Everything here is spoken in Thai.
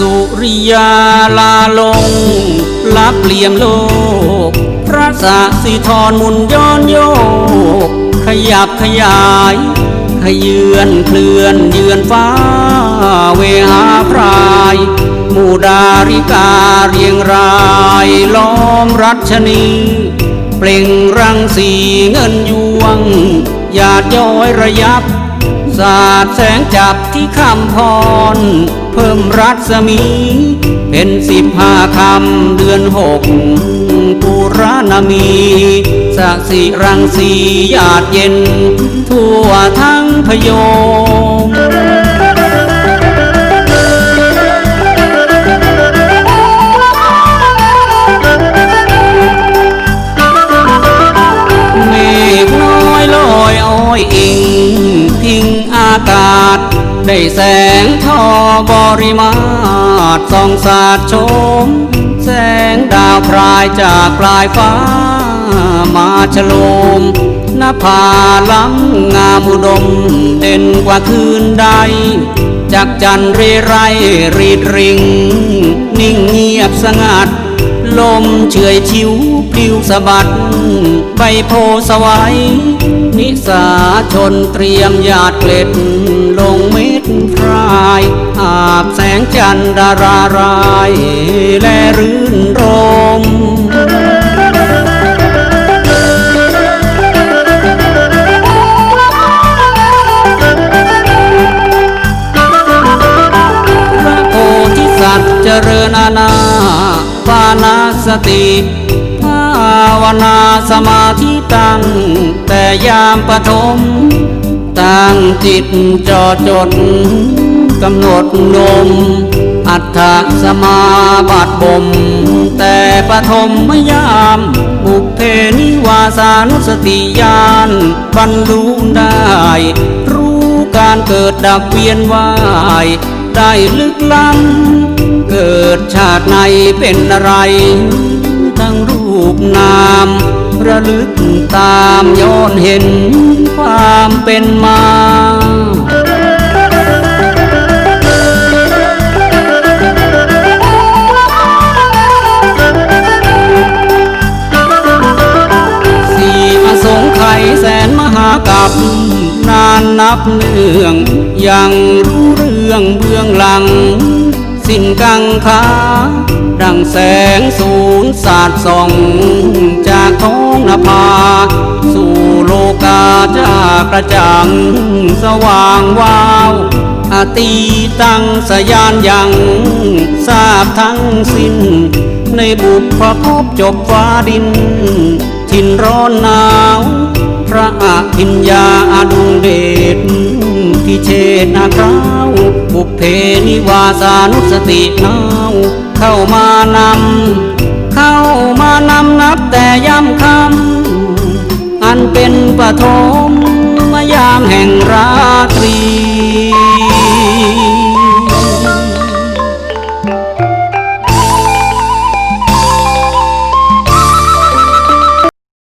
อย่าลาลงลับเหลี่ยมโลก พระสะสีทรมุนย้อนโยก ขยับขยายขยือนเคลื่อนเยือนฟ้า เวหาพรายมูดาริกาเรียงรายล้อมรัชนี เปล่งรังสีเงินยวงหยาดย้อยระยับ สาดแสงจับที่คำพร เพิ่มรัศมี เป็นสิบห้าคำเดือนหกปุรานามีสักสิรังสีหยาดเย็น ทั่วทั้งพยม ด้แสงทอบริมาตรส่องสาดชม แสงดาวพรายจากปลายฟ้า มาฉลมน้าผาล้ำงามอุดม เด่นกว่าคืนใดจากจันเรไรรีดริง นิ่งเงียบสงัด ลมเฉยชิวปลิวสะบัด ใบโพสวัย นิสาชนเตรียมหยาดเกล็ดลงเม็ดพรายอาบแสงจันทร์ดารารายและรื่นรมพระโพธิสัตว์เจริญอาณาปานาสติภาวนาสมาธิตั้งแยามปฐมตั้งจิตจอจดกำหนดนม อัฏฐสมาบัติบ่มแต่ปฐมมยามบุพเพนิวาสานุสติญาณบรรลุได้ รู้การเกิดดับเวียนว่ายได้ลึกล้ำเกิดชาติในเป็นอะไร ทั้งรูปนาม ระลึกตามย้อนเห็นความเป็นมาสี่อสงไขแสนมหากับนานนับเนื่อง ยังรู้เรื่องเบื้องหลัง สิ้นกังขาดังแสงสูนสาดส่องจากท้องนภา สู่โลกาจากระจ่างสว่างวาวอตีตังสยานยังทราบทั้งสิ้น ในบุพภพจบฟ้าดิน ทินร้อนหนาว พระอภิญญาอดุงเดชที่เชนาคราวบุพเพนิวาสานุสตินาวเข้ามานำ เข้ามานำนับแต่ย้ำคำอันเป็นปฐมมยามแห่งรา